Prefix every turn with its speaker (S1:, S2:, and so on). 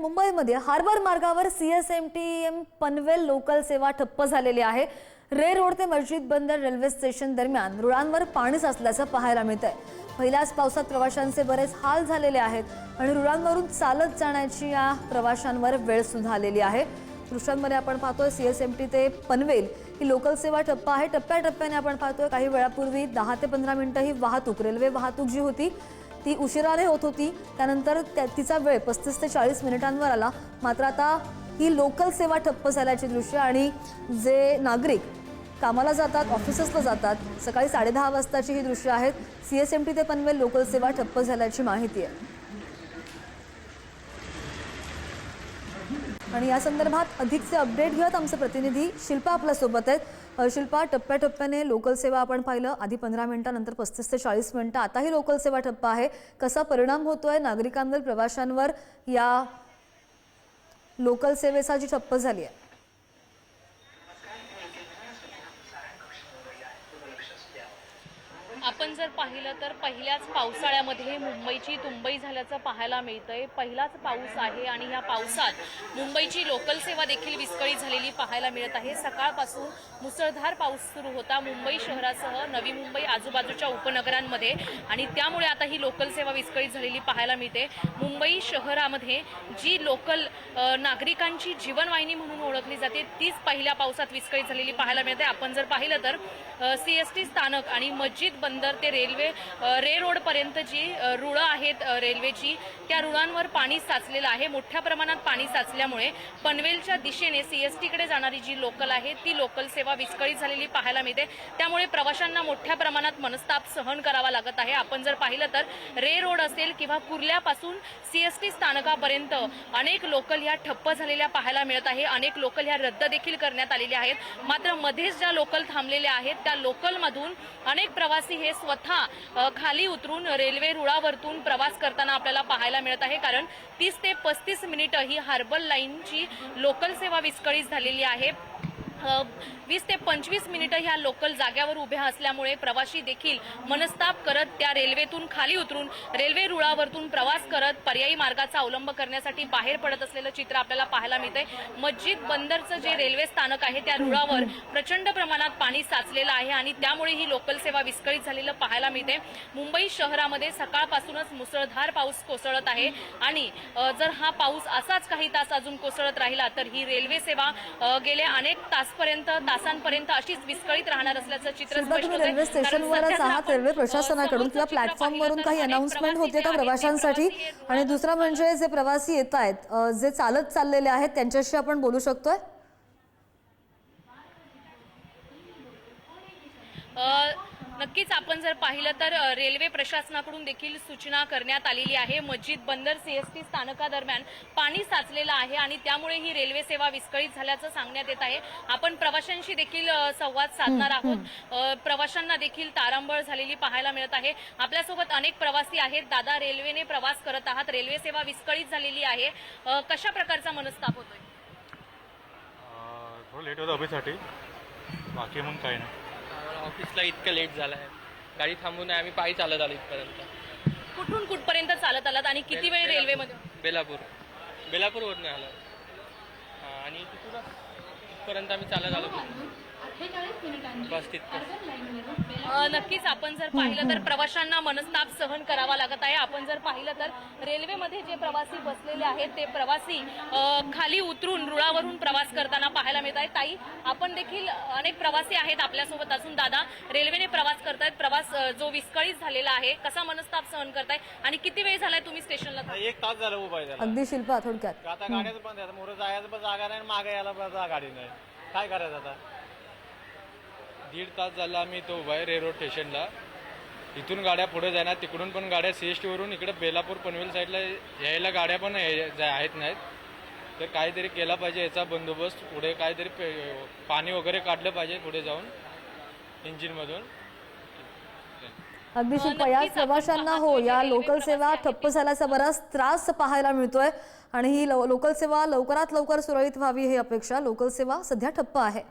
S1: मुंबईमध्ये हार्बर मार्गावर C S M T M Panvel local सेवा ठप्प झालेली आहे. रे रोड ते मस्जिद बंदर रेल्वे स्टेशन दरम्यान रुळांवर पाणी साचल्याचं पाहायला मिळत आहे पहिल्याच पावसात प्रवाशांचे बरेच हाल झालेले आहेत आणि रुळांवरून चालत जाण्याची या प्रवाशांवर वेळ सुद्धा आलेली आहे. दृश्यांमध्ये आपण पाहतोय सी एस एम टी ते पनवेल ही लोकल सेवा टप्पा आहे. टप्प्याटप्प्याने आपण पाहतोय काही वेळापूर्वी दहा ते पंधरा मिनिटं ही वाहतूक रेल्वे वाहतूक जी होती ती उशिराने होत होती. त्यानंतर त्या तिचा वेळ पस्तीस ते चाळीस मिनिटांवर आला. मात्र आता ही लोकल सेवा ठप्प झाल्याची दृश्य आणि जे नागरिक कामाला जातात ऑफिसेसला जातात सकाळी साडेदहा वाजताची ही दृश्य आहेत. सी एस एम टी ते पनवेल लोकल सेवा ठप्प झाल्याची माहिती आहे. आणि या संदर्भात अधिकचे अपडेट घेत आमचे प्रतिनिधी शिल्पा आपल्यासोबत आहेत. शिल्पा टप्प्याटप्प्याने लोकल सेवा आपण पाहिलं. आधी पंधरा मिनिटानंतर पस्तीस ते चाळीस मिनिटं. आताही लोकल सेवा टप्पा आहे. कसा परिणाम होतोय नागरिकांवर प्रवाशांवर या लोकल सेवेचा जी ठप्प झाली आहे?
S2: आपण जर पाहिलं तर पहिल्याच पावसाळ्यामध्ये मुंबईची तुंबई झाल्याचं पाहायला मिळतंय. पहिलाच पाऊस आहे आणि ह्या पावसात मुंबईची लोकल सेवा देखील विस्कळीत झालेली पाहायला मिळत आहे. सकाळपासून मुसळधार पाऊस सुरू होता मुंबई शहरासह नवी मुंबई आजूबाजूच्या उपनगरांमध्ये आणि त्यामुळे आता ही लोकल सेवा विस्कळीत झालेली पाहायला मिळते. मुंबई शहरामध्ये जी लोकल नागरिकांची जीवनवाहिनी म्हणून ओळखली जाते तीच पहिल्या पावसात विस्कळीत झालेली पाहायला मिळते. आपण जर पाहिलं तर सी एस टी स्थानक आणि मस्जिद बंदर ते रेल्वे रे रोड पर्यंत जी रुळं आहेत रेल्वेची त्या रुळांवर पाणी साचलेलं आहे. मोठ्या प्रमाणात पाणी साचल्यामुळे पनवेलच्या दिशेने सीएसटीकडे जाणारी जी लोकल आहे ती लोकल सेवा विस्कळीत झालेली पाहायला मिळते. त्यामुळे प्रवाशांना मोठ्या प्रमाणात मनस्ताप सहन करावा लागत आहे. आपण जर पाहिलं तर रे रोड असेल किंवा कुर्ल्यापासून सीएसटी स्थानकापर्यंत अनेक लोकल ह्या ठप्प झालेल्या पाहायला मिळत आहे. अनेक लोकल ह्या रद्द देखील करण्यात आलेल्या आहेत. मात्र मध्येच ज्या लोकल थांबलेल्या आहेत त्या लोकलमधून अनेक प्रवासी हे स्वतः खाली उतरून रेल्वे रुळावरतून प्रवास करताना आपल्याला पाहायला मिळत आहे. कारण तीस ते पस्तीस मिनिटं ही हार्बर लाईनची लोकल सेवा विस्कळीत झालेली आहे. वीस ते पंचवीस मिनिटं ह्या लोकल जाग्यावर उभ्या असल्यामुळे प्रवाशी देखील मनस्ताप करत त्या रेल्वेतून खाली उतरून रेल्वे रुळावरतून प्रवास करत पर्यायी मार्गाचा अवलंब करण्यासाठी बाहेर पडत असलेलं चित्र आपल्याला पाहायला मिळतंय. मस्जिद बंदरचं जे रेल्वे स्थानक आहे त्या रुळावर प्रचंड प्रमाणात पाणी साचलेलं आहे आणि त्यामुळे ही लोकल सेवा विस्कळीत झालेलं पाहायला मिळते मुंबई शहरामध्ये सकाळपासूनच मुसळधार पाऊस कोसळत आहे आणि जर हा पाऊस असाच काही तास अजून कोसळत राहिला तर ही रेल्वे सेवा गेले गेल्या अनेक तासपर्यंत तासांपर्यंत अशीच विस्कळीत राहणार असल्याचं चित्र स्पष्ट.
S1: रेल्वे स्टेशनवरच आहात रेल्वे प्रशासनाकडून किंवा प्लॅटफॉर्मवरून
S2: पाहिलं
S1: काही
S2: प्रवासी
S1: होते का प्रवाशांसाठी? आणि दुसरं म्हणजे जे प्रवासी येत आहेत जे चालत चाललेले आहेत त्यांच्याशी आपण बोलू शकतोय?
S2: अ, नक्कीच आपण जर पाहिलं तर रेल्वे प्रशासनाकडून देखील सूचना करण्यात आलेली आहे. मस्जिद बंदर सीएसटी स्थानकादरम्यान पाणी साचलेलं आहे आणि त्यामुळे ही रेल्वे सेवा विस्कळीत झाल्याचं सांगण्यात येत आहे. आपण प्रवाशांशी देखील संवाद साधणार आहोत. प्रवाशांना देखील तारांबळ झालेली पाहायला मिळत आहे. आपल्यासोबत अनेक प्रवासी आहेत. दादा रेल्वेने प्रवास करत आहात. रेल्वे सेवा विस्कळीत झालेली आहे. कशा प्रकारचा मनस्ताप होतोय?
S3: थोडं लेट होतं बाकी मग काही नाही.
S4: ऑफिसला इतकं लेट झालं आहे. गाडी थांबून आहे आम्ही पायी चालत आलो इथपर्यंत.
S2: कुठून कुठपर्यंत चालत आलात आणि किती वेळ
S4: बेलापूर.
S2: रेल्वेमध्ये?
S4: बेलापूर. बेलापूरवरून आलो. हा, आणि तिथूनच इथपर्यंत आम्ही चालत आलो. बस तिथपर्यंत
S2: नक्कीच आपण जर पाहिलं तर प्रवाशांना मनस्ताप सहन करावा लागत आहे. आपण जर पाहिलं तर रेल्वेमध्ये जे प्रवासी बसलेले आहेत ते प्रवासी खाली उतरून रुळावरून प्रवास करताना पाहायला मिळत आहेत. ताई आपण देखील अनेक प्रवासी आहेत आपल्यासोबत असून दादा रेल्वेने प्रवास करतायत. प्रवास जो विस्कळीत झालेला आहे कसा मनस्ताप सहन करताय? आणि किती वेळ झालाय तुम्ही स्टेशनला?
S3: एक तास झालं उभा
S1: अगदी शिल्पा थोडक्यात.
S3: आता गाड्याच बंद आहे. मोरं जायचं जागा नाही मागे यायला पण जा गाडी नाही. काय करायचं आता?
S4: दीड तास झाला आम्ही तो उभा आहे रेल्वे स्टेशनला इथून गाड्या पुढे जाणार तिकडून पण गाड्या सी एस टीवरून इकडे बेलापूर पनवेल साईडला यायला गाड्या पण आहेत नाहीत. तर काहीतरी केला पाहिजे याचा बंदोबस्त पुढे काहीतरी पे- पाणी वगैरे काढलं पाहिजे पुढे जाऊन इंजिनमधून
S1: अगदी शिल्पा या
S2: नक्कीच. आपण
S1: प्रवाशांना हो या लोकल सेवा ठप्प झाल्याचा बराच त्रास पाहायला मिळतोय. आणि ही लोकल सेवा लवकरात लवकर सुरळीत व्हावी ही अपेक्षा लोकल सेवा सध्या ठप्प आहे.